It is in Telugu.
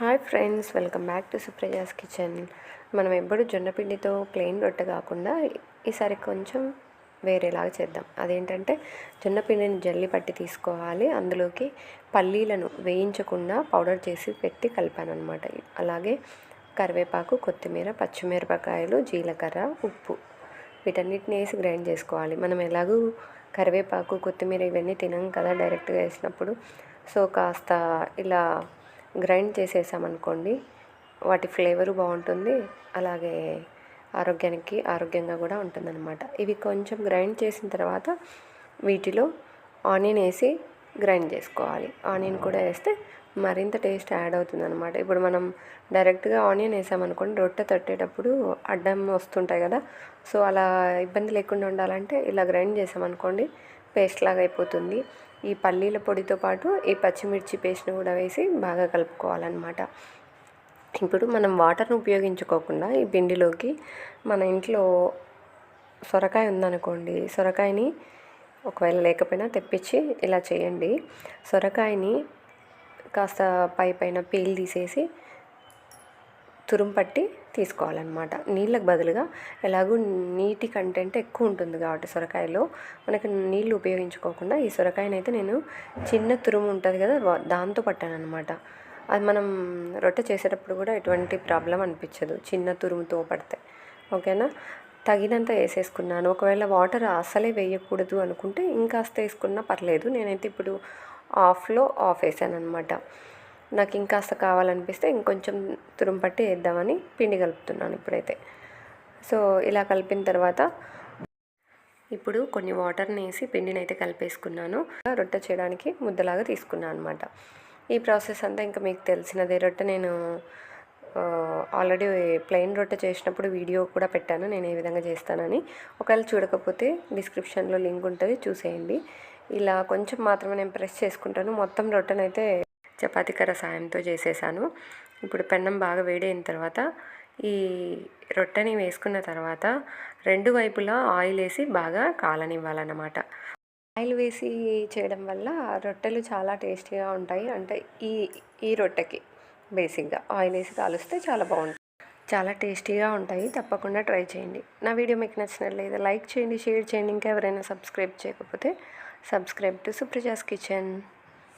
Hi friends welcome back to Supraja's kitchen. మనం ఎప్పుడు జొన్నపిండితో ప్లెయిన్ రొట్టె కాకుండా ఈసారి కొంచెం వేరేలాగా చేద్దాం. అదేంటంటే జొన్నపిండిని జల్లి పట్టి తీసుకోవాలి. అందులోకి పల్లీలను వేయించకుండా పౌడర్ చేసి పెట్టి కలిపాను అనమాట అలాగే కరివేపాకు కొత్తిమీర పచ్చిమిరపకాయలు జీలకర్ర ఉప్పు వీటన్నిటిని వేసి గ్రైండ్ చేసుకోవాలి. మనం ఎలాగూ కరివేపాకు కొత్తిమీర ఇవన్నీ తినం కదా డైరెక్ట్గా వేసినప్పుడు. సో కాస్త ఇలా గ్రైండ్ చేసేసామనుకోండి వాటి ఫ్లేవరు బాగుంటుంది. అలాగే ఆరోగ్యానికి ఆరోగ్యంగా కూడా ఉంటుందన్నమాట. ఇవి కొంచెం గ్రైండ్ చేసిన తర్వాత వీటిలో ఆనియన్ వేసి గ్రైండ్ చేసుకోవాలి. ఆనియన్ కూడా వేస్తే మరింత టేస్ట్ యాడ్ అవుతుంది అనమాట ఇప్పుడు మనం డైరెక్ట్గా ఆనియన్ వేసామనుకోండి రొట్టె తట్టేటప్పుడు అడ్డం వస్తుంటాయి కదా. సో అలా ఇబ్బంది లేకుండా ఉండాలంటే ఇలా గ్రైండ్ చేసామనుకోండి పేస్ట్ లాగా అయిపోతుంది. ఈ పల్లీల పొడితో పాటు ఈ పచ్చిమిర్చి పేస్ట్ని కూడా వేసి బాగా కలుపుకోవాలన్నమాట. ఇప్పుడు మనం వాటర్ని ఉపయోగించుకోకుండా ఈ పిండిలోకి మన ఇంట్లో సొరకాయ ఉందనుకోండి సొరకాయని ఒకవేళ లేకపోయినా తెప్పించి ఇలా చేయండి. సొరకాయని కాస్త పై పైన పీల్ తీసేసి తురుము పట్టి తీసుకోవాలన్నమాట. నీళ్ళకు బదులుగా ఎలాగో నీటి కంటెంట్ ఎక్కువ ఉంటుంది కాబట్టి సొరకాయలో. మనకి నీళ్ళు ఉపయోగించుకోకుండా ఈ సొరకాయని అయితే నేను చిన్న తురుము ఉంటుంది కదా దాంతో పట్టానమాట అది మనం రొట్టె చేసేటప్పుడు కూడా ఎటువంటి ప్రాబ్లం అనిపించదు చిన్న తురుముతో పడితే. ఓకేనా? తగినంత వేసేసుకున్నాను. ఒకవేళ వాటర్ అసలే వేయకూడదు అనుకుంటే ఇంకాస్త వేసుకున్నా పర్లేదు. నేనైతే ఇప్పుడు ఆఫ్లో ఆఫ్ వేసాను అనమాట నాకు ఇంకాస్త కావాలనిపిస్తే ఇంకొంచెం తురుము పట్టి వేద్దామని పిండి కలుపుతున్నాను ఇప్పుడైతే. సో ఇలా కలిపిన తర్వాత ఇప్పుడు కొన్ని వాటర్ని వేసి పిండిని అయితే కలిపేసుకున్నాను. రొట్టె చేయడానికి ముద్దలాగా తీసుకున్నాను అనమాట ఈ ప్రాసెస్ అంతా ఇంకా మీకు తెలిసినదే. రొట్టె నేను ఆల్రెడీ ప్లెయిన్ రొట్టె చేసినప్పుడు వీడియో కూడా పెట్టాను. నేను ఏ విధంగా చేస్తానని. ఒకవేళ చూడకపోతే డిస్క్రిప్షన్లో లింక్ ఉంటుంది చూసేయండి. ఇలా కొంచెం మాత్రమే నేను ప్రెస్ చేసుకుంటాను. మొత్తం రొట్టెనైతే చపాతీ కర్ర సాయంతో చేసేసాను. ఇప్పుడు పెన్నం బాగా వేడైన తర్వాత ఈ రొట్టెని వేసుకున్న తర్వాత రెండు వైపులా ఆయిల్ వేసి బాగా కాలనివ్వాలన్నమాట. ఆయిల్ వేసి చేయడం వల్ల రొట్టెలు చాలా టేస్టీగా ఉంటాయి. అంటే ఈ ఈ రొట్టెకి బేసిక్గా ఆయిల్ వేసి కాలుస్తే చాలా బాగుంటుంది. చాలా టేస్టీగా ఉంటాయి. తప్పకుండా ట్రై చేయండి. నా వీడియో మీకు నచ్చినట్లయితే లైక్ చేయండి షేర్ చేయండి. ఇంకా ఎవరైనా సబ్స్క్రైబ్ చేయకపోతే subscribe to Supraja's kitchen.